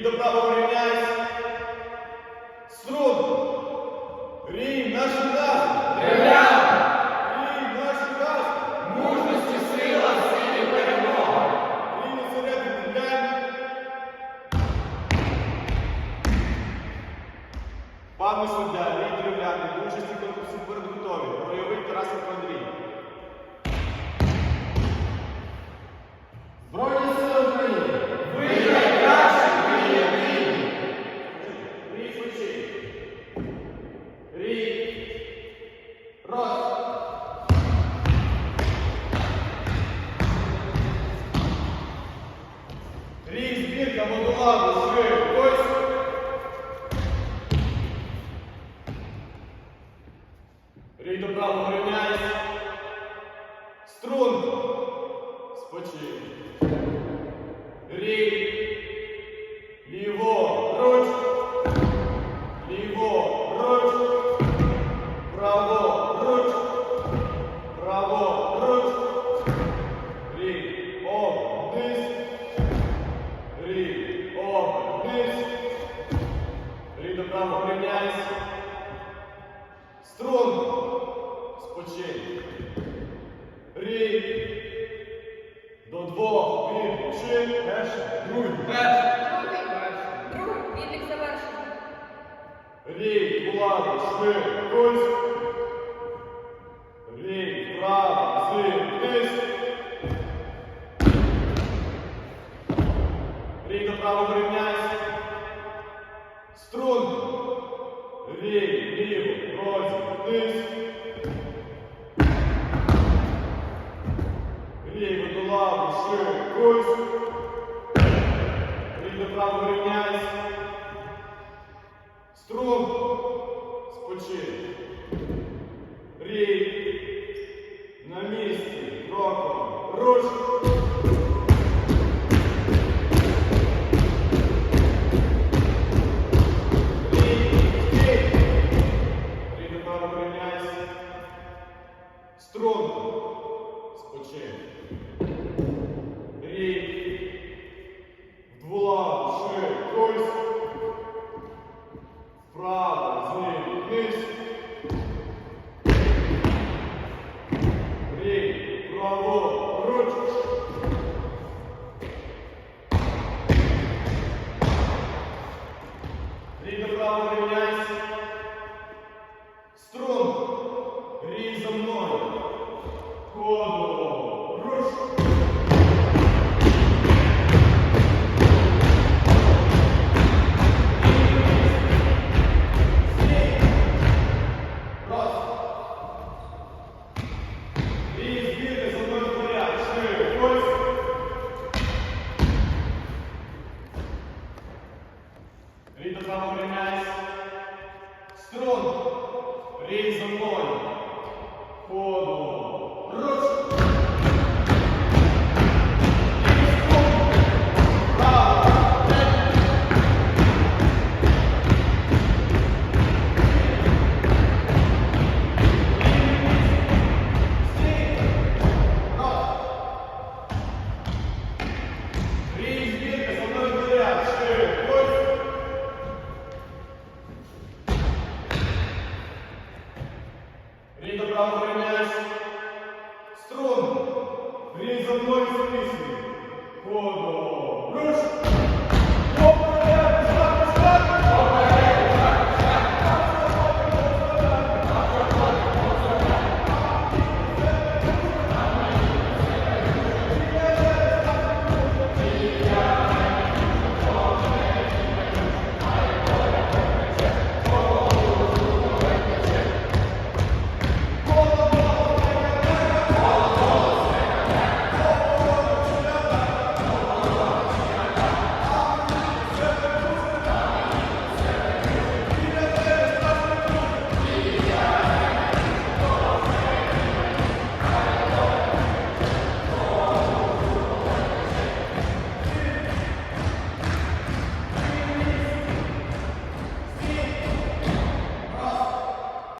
Рій до правого рівняйся. Струн. Рій наші назви. Рій наші назви. Мужності сила, силі перемога. Рій на середину глянь. Пане суддя, рій древляний, до участі конкурсу перед готові. Бойовий Тарасенко Андрій. Рій до правого рівняйся. Струн. Спочив. Рій. Правого рівняйся. Струн. Спочинь. Рік. До двох. Відчин. Перший. Другий. Перший. Другий. Відлік завершено. Рій, влади, швидкость. Рій, ліво, розі, вниз. Рій, до лави, швидкость. Рій до правого рівняйся. Струн. Спочинь. Рій. На місці. Кроком. Руч. Швидкость. Вправо, зліво, вниз. Три, право, і зо мною. Руч! І до правого рівняюсь. Він за мною з піснею. Ходо. Руш!